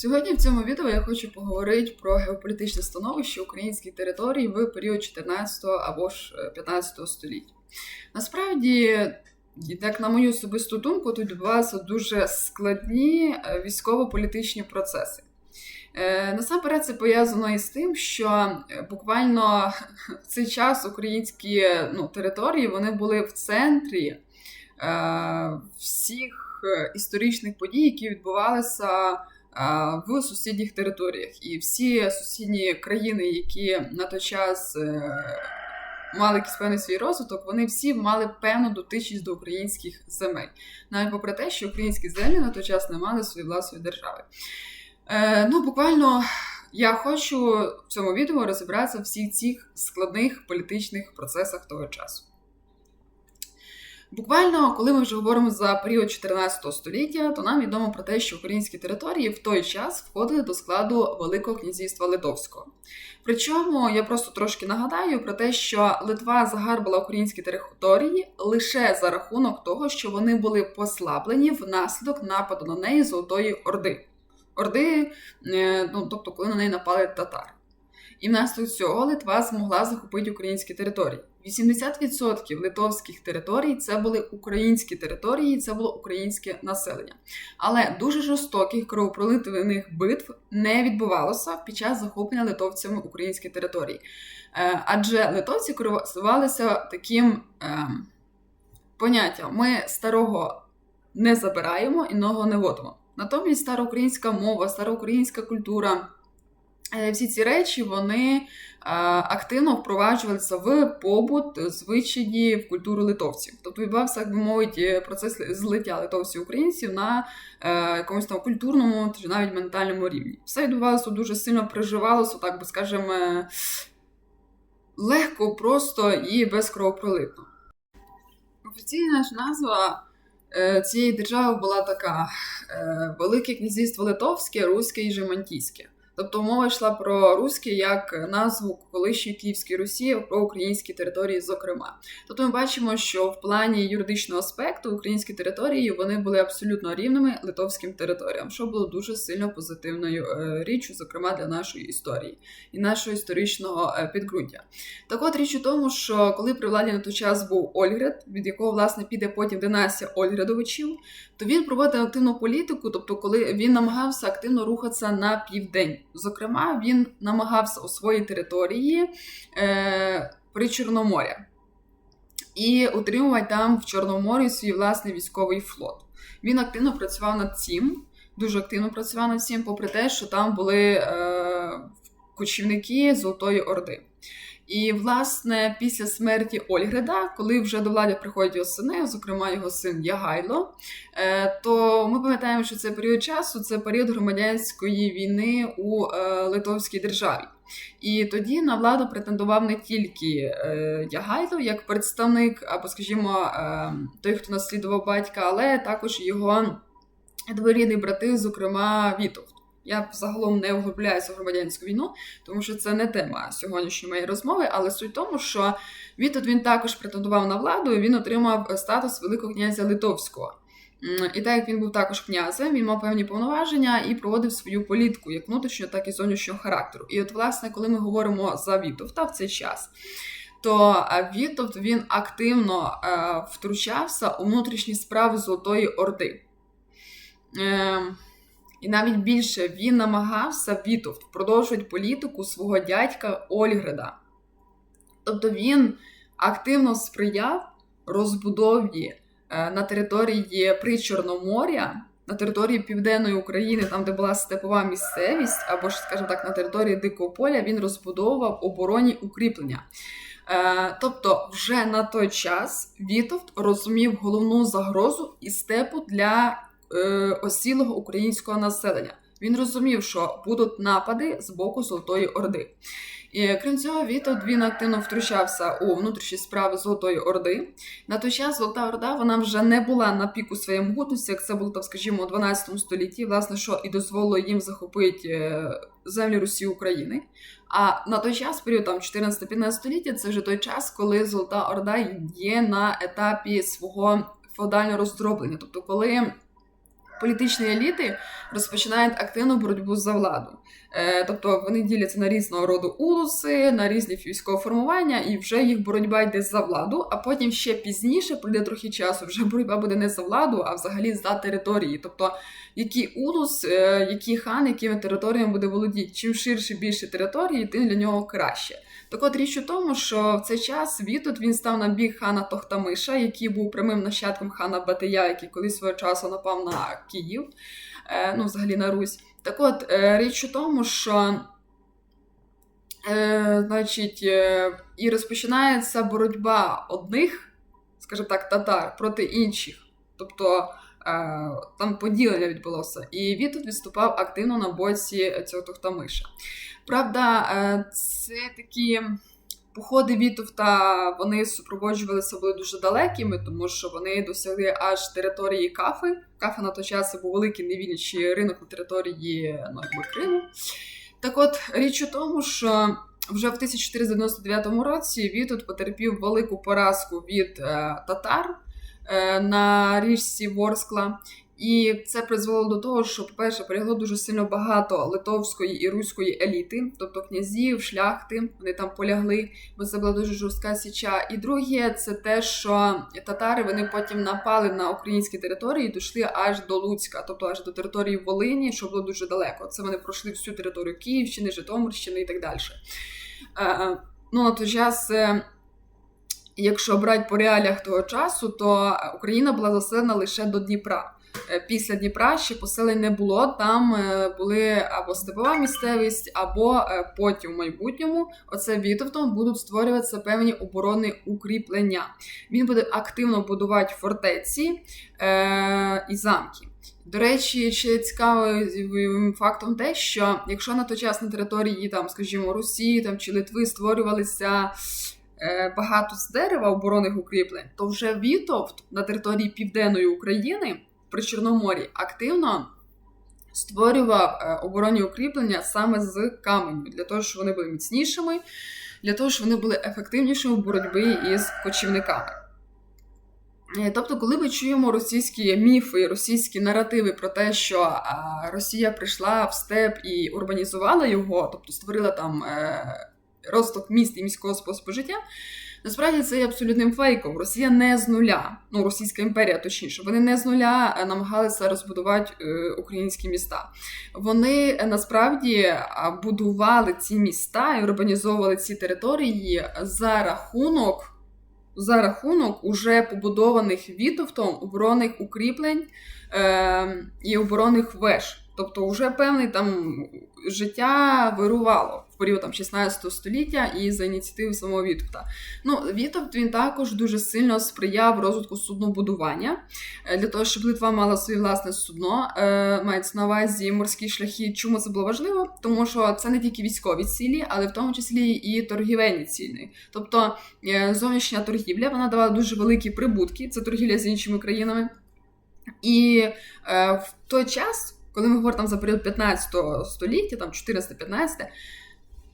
Сьогодні в цьому відео я хочу поговорити про геополітичне становище українських територій в період 14 або ж е, 15 століття. Насправді, як на мою особисту думку, тут відбувалися дуже складні е, військово-політичні процеси. Е, Насамперед, це пов'язано із тим, що е, буквально в цей час українські ну, території вони були в центрі е, всіх е, історичних подій, які відбувалися е, в сусідніх територіях. І всі сусідні країни, які на той час е, мали якийсь певний свій розвиток, вони всі мали певну дотичність до українських земель, навіть попри те, що українські землі на той час не мали своєї власної держави. Е, ну, буквально я хочу в цьому відео розібратися в всіх цих складних політичних процесах того часу. Буквально, коли ми вже говоримо за період 14 століття, то нам відомо про те, що українські території в той час входили до складу Великого князівства Литовського. Причому я просто трошки нагадаю про те, що Литва загарбала українські території лише за рахунок того, що вони були послаблені внаслідок нападу на неї Золотої Орди. Орди, е, ну тобто, коли на неї напали татар. І внаслідок цього Литва змогла захопити українські території. 80% литовських територій це були українські території, це було українське населення. Але дуже жорстоких кровопролитних битв не відбувалося під час захоплення литовцями українських територій. Е, Адже литовці користувалися таким е, поняттям: ми старого не забираємо і нового не вводимо. Натомість староукраїнська мова, староукраїнська культура. Е, Всі ці речі вони е, активно впроваджувалися в побут, звичаї, в культуру литовців. Тобто відбувався, як би мовити, процес злиття литовців українців на е, якомусь там культурному чи навіть ментальному рівні. Все відбувалося дуже сильно приживалося, так би скажемо, е, легко, просто і безкровопролитно. Офіційна ж назва е, цієї держави була така: е, Велике князівство Литовське, Руське і Жемантійське. Тобто мова йшла про руське як назву колишньої Київської Русі, про українські території, зокрема. Тобто ми бачимо, що в плані юридичного аспекту українські території вони були абсолютно рівними литовським територіям, що було дуже сильно позитивною е, річчю, зокрема для нашої історії і нашого історичного е, підґрунтя. Так от річ у тому, що коли при владі на той час був Ольград, від якого власне піде потім династія Ольградовичів, то він проводив активну політику, тобто, коли він намагався активно рухатися на південь. Зокрема, він намагався у своїй території е, при Чорноморя і утримувати там в Чорноморі свій власний військовий флот. Він активно працював над цим, дуже активно працював над цим, попри те, що там були е, кочівники Золотої Орди. І, власне, після смерті Ольгреда, коли вже до влади приходять його сини, зокрема його син Ягайло, е, то ми пам'ятаємо, що це період часу це період громадянської війни у е, Литовській державі. І тоді на владу претендував не тільки е, Ягайло як представник, або, скажімо, той, хто наслідував батька, але також його дворідні брати, зокрема Вітовт. Я загалом не углубляюся в громадянську війну, тому що це не тема сьогоднішньої моєї розмови, але суть в тому, що Вітот він також претендував на владу, і він отримав статус Великого князя Литовського. І так як він був також князем, він мав певні повноваження і проводив свою політику як внутрішнього, так і зовнішнього характеру. І от, власне, коли ми говоримо за Вітовта в цей час, то е, Вітовт він активно е, втручався у внутрішні справи Золотої Орди. Е, і навіть більше він намагався Вітовт продовжувати політику свого дядька Ольгреда. Тобто він активно сприяв розбудові е, на території Причорноморя, на території Південної України, там, де була степова місцевість, або ж, скажімо так, на території Дикого поля, він розбудовував оборонні укріплення. Е, Тобто, вже на той час Вітовт розумів головну загрозу і степу для е, осілого українського населення. Він розумів, що будуть напади з боку Золотої Орди. І крім цього, Вітовт він активно втручався у внутрішні справи Золотої Орди. На той час Золота Орда вона вже не була на піку своєї могутності, як це було там, скажімо, у 12 столітті, власне, що і дозволило їм захопити е, землі Русі України. А на той час, період там 14-15 століття, це вже той час, коли Золота Орда є на етапі свого феодального роздроблення. Тобто, коли політичні еліти розпочинають активну боротьбу за владу. Е, тобто вони діляться на різного роду улуси, на різні військові формування, і вже їх боротьба йде за владу. А потім ще пізніше пройде трохи часу. Вже боротьба буде не за владу, а взагалі за території. Тобто, який улус, е, який хан, якими територіями буде володіти. Чим ширше більше території, тим для нього краще. Так от річ у тому, що в цей час Вітут він став на бік хана Тохтамиша, який був прямим нащадком хана Батия, який колись свого часу напав на Київ, е, ну взагалі на Русь. Так от, е, річ у тому, що е, значить, е, і розпочинається боротьба одних, скажімо так, татар проти інших. Тобто е, там поділення відбулося. І Вітут відступав активно на боці цього Тохтамиша. Правда, е, це такі. Походи Вітовта вони супроводжувалися були дуже далекими, тому що вони досягли аж території Кафи. Кафа на той час це був великий невільничий ринок на території ну, Криму. Так от, річ у тому, що вже в 1499 році Вітут потерпів велику поразку від е, татар е, на річці Ворскла. І це призвело до того, що, по-перше, перегло дуже сильно багато литовської і руської еліти, тобто князів, шляхти, вони там полягли, бо це була дуже жорстка січа. І друге, це те, що татари вони потім напали на українські території, і дійшли аж до Луцька, тобто аж до території Волині, що було дуже далеко. Це вони пройшли всю територію Київщини, Житомирщини і так далі. Е, ну, на той час. е, Якщо брати по реаліях того часу, то Україна була заселена лише до Дніпра. Е, Після Дніпра ще поселень не було. Там е, були або степова місцевість, або е, потім в майбутньому оце Вітовтом будуть створюватися певні оборонні укріплення. Він буде активно будувати фортеці і замки. До речі, ще цікавим фактом те, що якщо на той час на території там, скажімо, Росії там чи Литви створювалися багато з дерева оборонних укріплень, то вже Вітовт на території Південної України при Чорноморі активно створював е, оборонні укріплення саме з каменю, для того, щоб вони були міцнішими, для того, щоб вони були ефективнішими в боротьбі із кочівниками. Е, Тобто, коли ми чуємо російські міфи, російські наративи про те, що Росія прийшла в степ і урбанізувала його, тобто створила там розток міст і міського способу життя, насправді це є абсолютним фейком. Росія не з нуля, ну Російська імперія, точніше, вони не з нуля е, намагалися розбудувати е, українські міста. Вони е, насправді будували ці міста і урбанізовували ці території за рахунок за рахунок уже побудованих Вітовтом оборонних укріплень е, і оборонних веж. Тобто, вже певне там життя вирувало в період там 16 століття і за ініціативи самого Вітовта. Ну, Вітовт він також дуже сильно сприяв розвитку суднобудування е, для того, щоб Литва мала своє власне судно. Е, мається на увазі морські шляхи. Чому це було важливо? Тому що це не тільки військові цілі, але в тому числі і торгівельні цілі. Тобто е, зовнішня торгівля вона давала дуже великі прибутки. Це торгівля з іншими країнами. І в той час, коли ми говоримо за період 15 століття, там 14-15,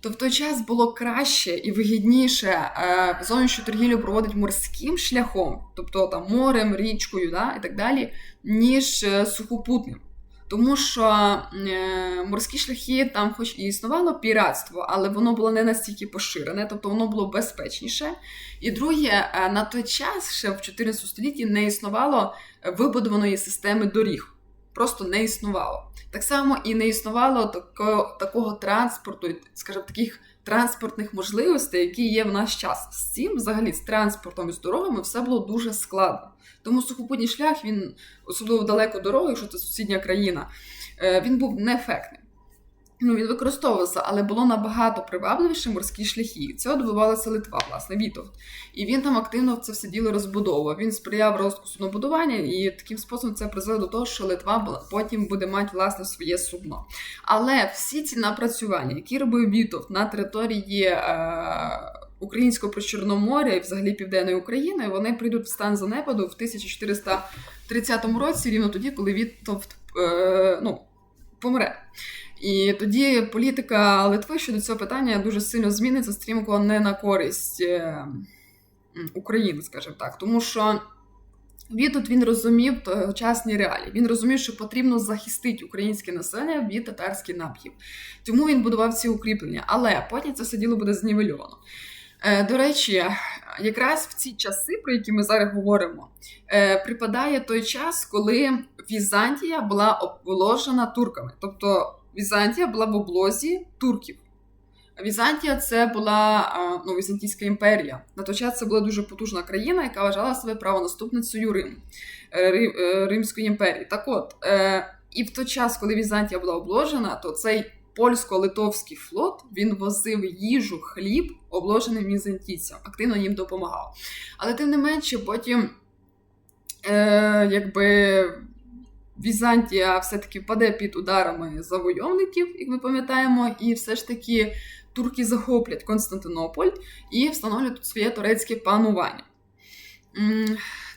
то в той час було краще і вигідніше е, зовнішню торгівлю проводити морським шляхом, тобто там морем, річкою да, і так далі, ніж е, сухопутним. Тому що е, морські шляхи там, хоч і існувало піратство, але воно було не настільки поширене, тобто воно було безпечніше. І друге, е, на той час, ще в 14 столітті, не існувало вибудованої системи доріг. Просто не існувало. Так само і не існувало такого, такого транспорту, скажімо, таких транспортних можливостей, які є в наш час. З цим, взагалі, з транспортом і з дорогами, все було дуже складно. Тому сухопутній шлях, він, особливо далеко дороги, якщо це сусідня країна, е, він був неефектним. Ну, він використовувався, але було набагато привабливіше морські шляхи. Цього добивалася Литва, власне, Вітовт. І він там активно це все діло розбудовував. Він сприяв розвитку суднобудування, і таким способом це призвело до того, що Литва потім буде мати власне своє судно. Але всі ці напрацювання, які робив Вітовт на території. Е- Українського причорноморя і взагалі Південної України, вони прийдуть в стан занепаду в 1430 році, рівно тоді, коли Вітовт е, ну, помре. І тоді політика Литви щодо цього питання дуже сильно зміниться стрімко не на користь е, України, скажімо так. Тому що Вітут він розумів тогочасні реалії. Він розумів, що потрібно захистити українське населення від татарських нападів. Тому він будував ці укріплення. Але потім це все діло буде знівельовано. Е, До речі, якраз в ці часи, про які ми зараз говоримо, е, припадає той час, коли Візантія була обложена турками. Тобто Візантія була в облозі турків. Візантія це була ну, Візантійська імперія. На той час це була дуже потужна країна, яка вважала себе правонаступницею Риму, Рим, е, Римської імперії. Так от, е, і в той час, коли Візантія була обложена, то цей польсько-литовський флот він возив їжу, хліб, обложеним візантійцям, активно їм допомагав. Але тим не менше, потім, е, якби. Візантія все-таки впаде під ударами завойовників, як ми пам'ятаємо, і все ж таки турки захоплять Константинополь і встановлять тут своє турецьке панування.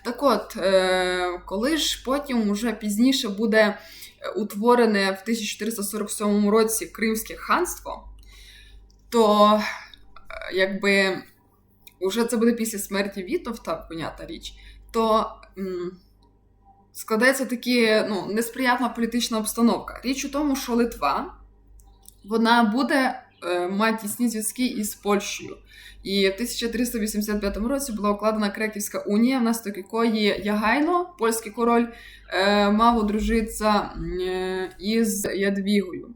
Так от, е, коли ж потім уже пізніше буде утворене в 1447 році Кримське ханство, то е, якби вже це буде після смерті Вітовта, понята річ, то складається такі ну, несприятна політична обстановка. Річ у тому, що Литва вона буде е, мати тісні зв'язки із Польщею. І в 1385 році була укладена Креківська унія, внаслідок якої Ягайно, польський король, е, мав одружитися е, із Ядвігою.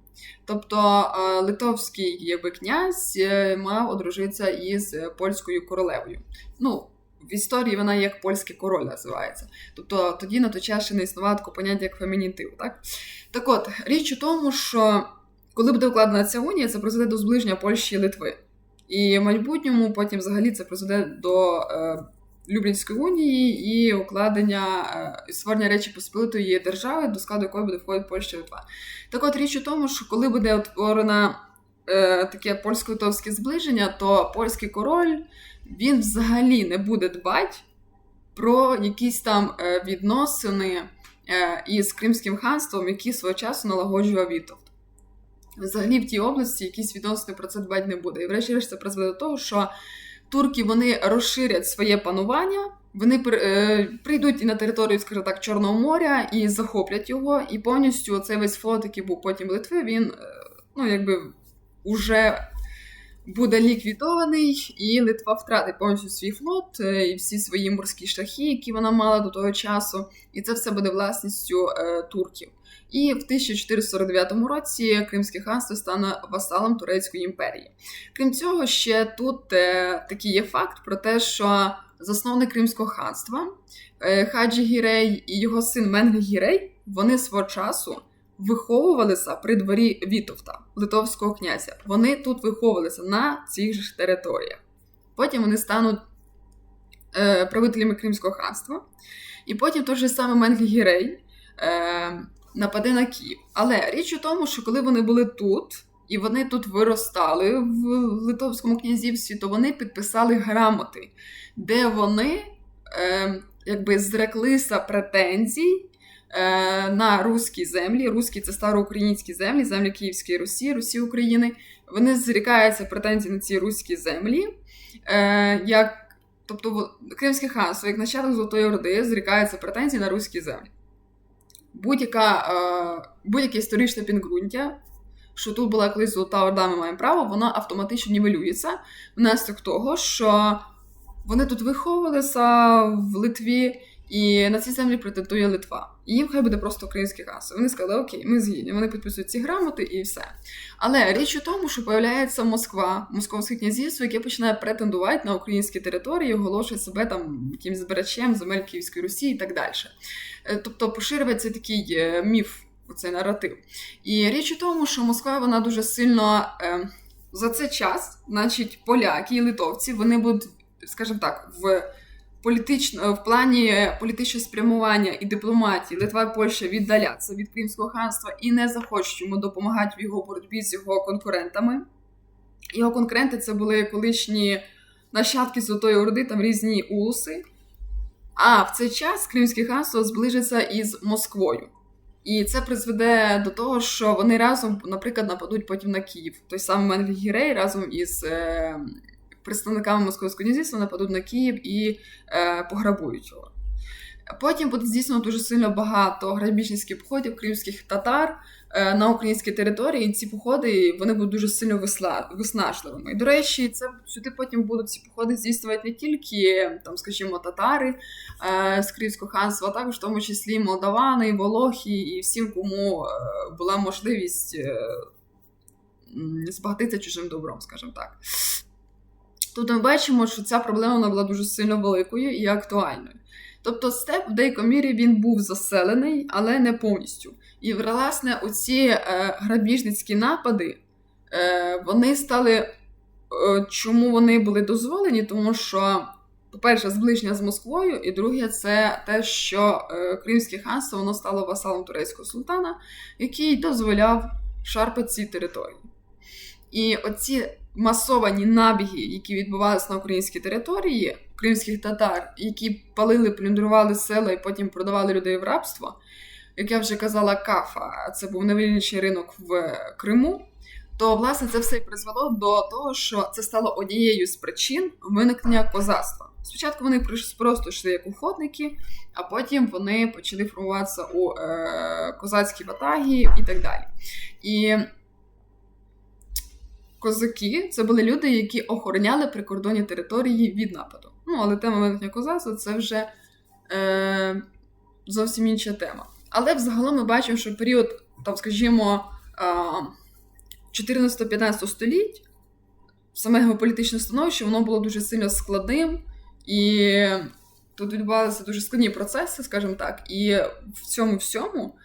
Тобто литовський якби, князь мав одружитися із польською королевою. Ну, в історії вона як польський король називається. Тобто тоді на той час ще не існувало такого поняття як фемінітив. Так Так от, річ у тому, що коли буде укладена ця унія, це призведе до зближення Польщі і Литви. І в майбутньому потім взагалі це призведе до е, Люблінської унії і укладення е, створення Речі Посполитої держави, до складу якої буде входити Польща і Литва. Так от річ у тому, що коли буде утворена е, таке польсько-литовське зближення, то польський король він взагалі не буде дбати про якісь там е, відносини е, із Кримським ханством, які свого часу налагоджував Вітовт. Взагалі в тій області якісь відносини про це дбати не буде. І врешті-решт це призведе до того, що турки вони розширять своє панування. Вони прийдуть і на територію, скажімо так, Чорного моря і захоплять його, і повністю цей весь флот, який був потім Литви, він ну якби уже буде ліквідований, і Литва втратить повністю свій флот е, і всі свої морські шляхи, які вона мала до того часу. І це все буде власністю е, турків. І в 1449 році Кримське ханство стане васалом Турецької імперії. Крім цього, ще тут е, такий є факт про те, що засновник Кримського ханства е, Хаджі Гірей і його син Менгі Гірей вони свого часу виховувалися при дворі Вітовта, литовського князя. Вони тут виховувалися на цих ж територіях. Потім вони стануть е, правителями Кримського ханства. І потім той же саме Менгігірей е, нападе на Київ. Але річ у тому, що коли вони були тут. І вони тут виростали в Литовському князівстві, то вони підписали грамоти, де вони е, якби зреклися претензій на руські землі. Руські це староукраїнські землі, землі Київської Русі, Русі України. Вони зрікаються претензії на ці руські землі. Е, як Тобто Кримське ханство, як начало Золотої Орди, зрікається претензії на руські землі. Будь-яка, е, Будь-яке історичне підґрунтя, що тут була колись Золота Орда, ми маємо право, воно автоматично нівелюється внаслідок того, що вони тут виховувалися в Литві. І на ці землі претендує Литва. Їм хай буде просто українське каси. Вони сказали, окей, ми згідні. Вони підписують ці грамоти і все. Але річ у тому, що появляється Москва, Московське князівство, яке починає претендувати на українські території, оголошує себе там якимсь збирачем земель Київської Русі і так далі. Е, тобто поширюється такий е, міф, цей наратив. І річ у тому, що Москва вона дуже сильно е, за цей час, значить, поляки і литовці, вони будуть, скажімо так, в політично в плані політичного спрямування і дипломатії Литва і Польща віддаляться від Кримського ханства і не захочуть йому допомагати в його боротьбі з його конкурентами. Його конкуренти це були колишні нащадки Золотої Орди, там різні улуси. А в цей час Кримське ханство зближиться із Москвою. І це призведе до того, що вони разом, наприклад, нападуть потім на Київ. Той самий Менгігірей разом із е, представниками Московського князівства нападуть на Київ і е, пограбують його. Потім буде здійснено дуже сильно багато грабіжницьких походів кримських татар е, на українській території. І ці походи вони будуть дуже сильно висла- виснажливими. І, до речі, це сюди потім будуть ці походи здійснювати не тільки там, скажімо, татари е, з Кримського ханства, а також в тому числі молдавани, волохи і всім, кому е, була можливість е, збагатитися чужим добром, скажімо так. Тут ми бачимо, що ця проблема вона була дуже сильно великою і актуальною. Тобто степ в деякій мірі він був заселений, але не повністю. І власне оці е, грабіжницькі напади е, вони стали. Е, чому вони були дозволені? Тому що, по-перше, зближення з Москвою, і друге, це те, що е, Кримське ханство воно стало васалом турецького султана, який дозволяв шарпати ці території. І оці масовані набіги, які відбувалися на українській території, кримських татар, які палили, плюндрували села і потім продавали людей в рабство, як я вже казала, кафа, це був найвільніший ринок в Криму. То, власне, це все і призвело до того, що це стало однією з причин виникнення козацтва. Спочатку вони просто йшли як уходники, а потім вони почали формуватися у е, козацькій ватагі і так далі. І козаки це були люди, які охороняли прикордонні території від нападу. Ну, але тема виникнення козацтва це вже е, зовсім інша тема. Але взагалом ми бачимо, що період, там, скажімо, е, 14-15 століть, саме геополітичне становище, воно було дуже сильно складним, і тут відбувалися дуже складні процеси, скажімо так. І в цьому всьому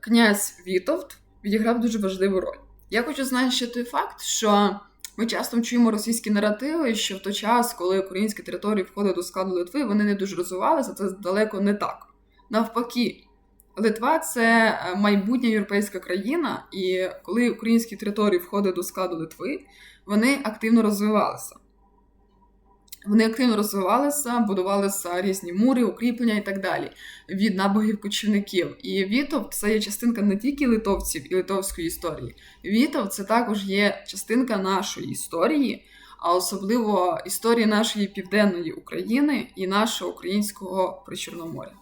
князь Вітовт відіграв дуже важливу роль. Я хочу знати факт, що ми часто чуємо російські наративи, що в той час, коли українські території входили до складу Литви, вони не дуже розвивалися. Це далеко не так. Навпаки, Литва це майбутня європейська країна, і коли українські території входили до складу Литви, вони активно розвивалися. Вони активно розвивалися, будувалися різні мури, укріплення і так далі від набогів кочівників. І Вітов це є частинка не тільки литовців і литовської історії. Вітов це також є частинка нашої історії, а особливо історії нашої південної України і нашого українського причорноморя.